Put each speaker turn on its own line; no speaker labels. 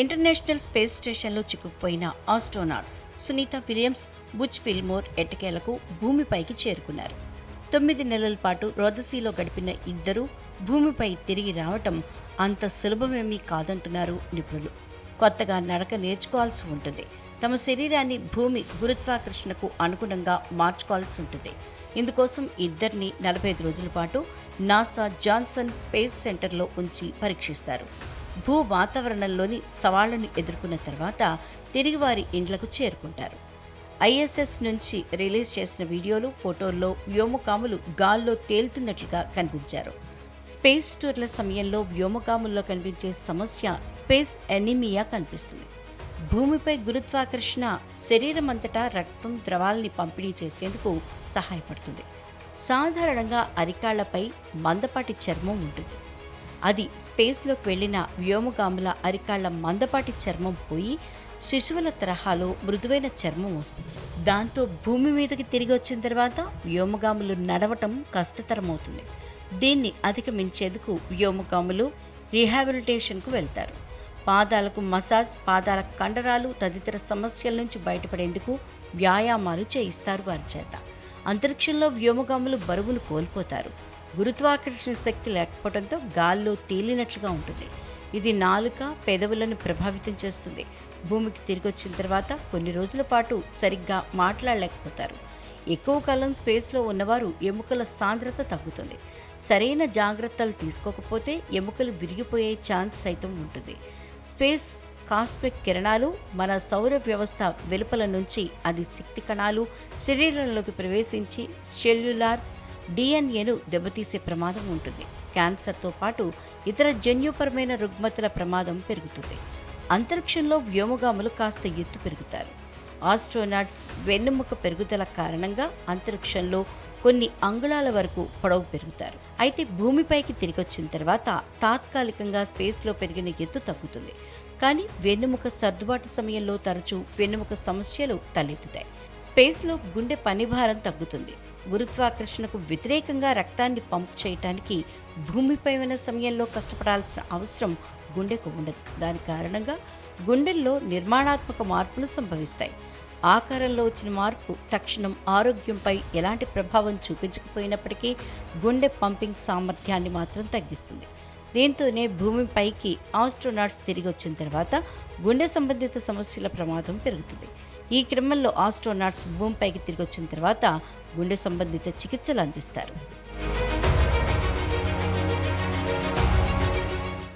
International space స్టేషన్లో చిక్కుకుపోయిన astronauts Sunita Williams Butch Wilmore ఎట్టకేలకు భూమిపైకి చేరుకున్నారు. తొమ్మిది నెలల పాటు రోదసీలో గడిపిన ఇద్దరు భూమిపై తిరిగి రావటం అంత సులభమేమీ కాదంటున్నారు నిపుణులు. కొత్తగా నడక నేర్చుకోవాల్సి ఉంటుంది. తమ శరీరాన్ని భూమి గురుత్వాకర్షణకు అనుగుణంగా మార్చుకోవాల్సి ఉంటుంది. ఇందుకోసం ఇద్దరిని నలభై ఐదు రోజుల పాటు నాసా జాన్సన్ స్పేస్ సెంటర్లో ఉంచి పరీక్షిస్తారు. భూ వాతావరణంలోని సవాళ్ళను ఎదుర్కొన్న తర్వాత తిరిగి వారి ఇండ్లకు చేరుకుంటారు. ఐఎస్ఎస్ నుంచి రిలీజ్ చేసిన వీడియోలు ఫోటోల్లో వ్యోమకాములు గాల్లో తేలుతున్నట్లుగా కనిపించారు. స్పేస్ టూర్ల సమయంలో వ్యోమగాముల్లో కనిపించే సమస్య స్పేస్ ఎనిమియా కనిపిస్తుంది. భూమిపై గురుత్వాకర్షణ శరీరం అంతటా రక్తం ద్రవాల్ని పంపిణీ చేసేందుకు సహాయపడుతుంది. సాధారణంగా అరికాళ్ళపై మందపాటి చర్మం ఉంటుంది. అది స్పేస్లోకి వెళ్ళిన వ్యోమగాముల అరికాళ్ళ మందపాటి చర్మం పోయి శిశువుల తరహాలో మృదువైన చర్మం వస్తుంది. దాంతో భూమి మీదకి తిరిగి వచ్చిన తర్వాత వ్యోమగాములు నడవటం కష్టతరమవుతుంది. దీన్ని అధిగమించేందుకు వ్యోమగాములు రీహాబిలిటేషన్కు వెళ్తారు. పాదాలకు మసాజ్ పాదాల కండరాలు తదితర సమస్యల నుంచి బయటపడేందుకు వ్యాయామాలు చేయిస్తారు వారి చేత అంతరిక్షంలో వ్యోమగాములు బరువును కోల్పోతారు. గురుత్వాకర్షణ శక్తి లేకపోవడంతో గాల్లో తేలినట్లుగా ఉంటుంది. ఇది నాలుక పెదవులను ప్రభావితం చేస్తుంది. భూమికి తిరిగి వచ్చిన తర్వాత కొన్ని రోజుల పాటు సరిగ్గా మాట్లాడలేకపోతారు. ఎక్కువ కాలం స్పేస్లో ఉన్నవారు ఎముకల సాంద్రత తగ్గుతుంది. సరైన జాగ్రత్తలు తీసుకోకపోతే ఎముకలు విరిగిపోయే ఛాన్స్ సైతం ఉంటుంది. స్పేస్ కాస్మిక్ కిరణాలు మన సౌర వ్యవస్థ వెలుపల నుంచి అది శక్తి కణాలు శరీరంలోకి ప్రవేశించి సెల్యులార్ డిఎన్ఏను దెబ్బతీసే ప్రమాదం ఉంటుంది. క్యాన్సర్తో పాటు ఇతర జన్యుపరమైన రుగ్మతల ప్రమాదం పెరుగుతుంది. అంతరిక్షంలో వ్యోమగాములు కాస్త ఎత్తు పెరుగుతారు. ఆస్ట్రోనాట్స్ వెన్నెముక పెరుగుదల కారణంగా అంతరిక్షంలో కొన్ని అంగుళాల వరకు పొడవు పెరుగుతారు. అయితే భూమిపైకి తిరిగి వచ్చిన తర్వాత తాత్కాలికంగా స్పేస్లో పెరిగిన ఎత్తు తగ్గుతుంది. కానీ వెన్నెముక సర్దుబాటు సమయంలో తరచూ వెన్నెముక సమస్యలు తలెత్తుతాయి. స్పేస్లో గుండె పనిభారం తగ్గుతుంది. గురుత్వాకర్షణకు వ్యతిరేకంగా రక్తాన్ని పంప్ చేయటానికి భూమిపై ఉన్న సమయంలో కష్టపడాల్సిన అవసరం గుండెకు ఉండదు. దాని కారణంగా గుండెల్లో నిర్మాణాత్మక మార్పులు సంభవిస్తాయి. ఆకారంలో వచ్చిన మార్పు తక్షణం ఆరోగ్యంపై ఎలాంటి ప్రభావం చూపించకపోయినప్పటికీ గుండె పంపింగ్ సామర్థ్యాన్ని మాత్రం తగ్గిస్తుంది. దీంతోనే భూమిపైకి ఆస్ట్రోనాట్స్ తిరిగి వచ్చిన తర్వాత గుండె సంబంధిత సమస్యల ప్రమాదం పెరుగుతుంది. ఈ క్రమంలో ఆస్ట్రోనాట్స్ భూమిపైకి తిరిగి వచ్చిన తర్వాత గుండె సంబంధిత చికిత్సలు అందిస్తారు.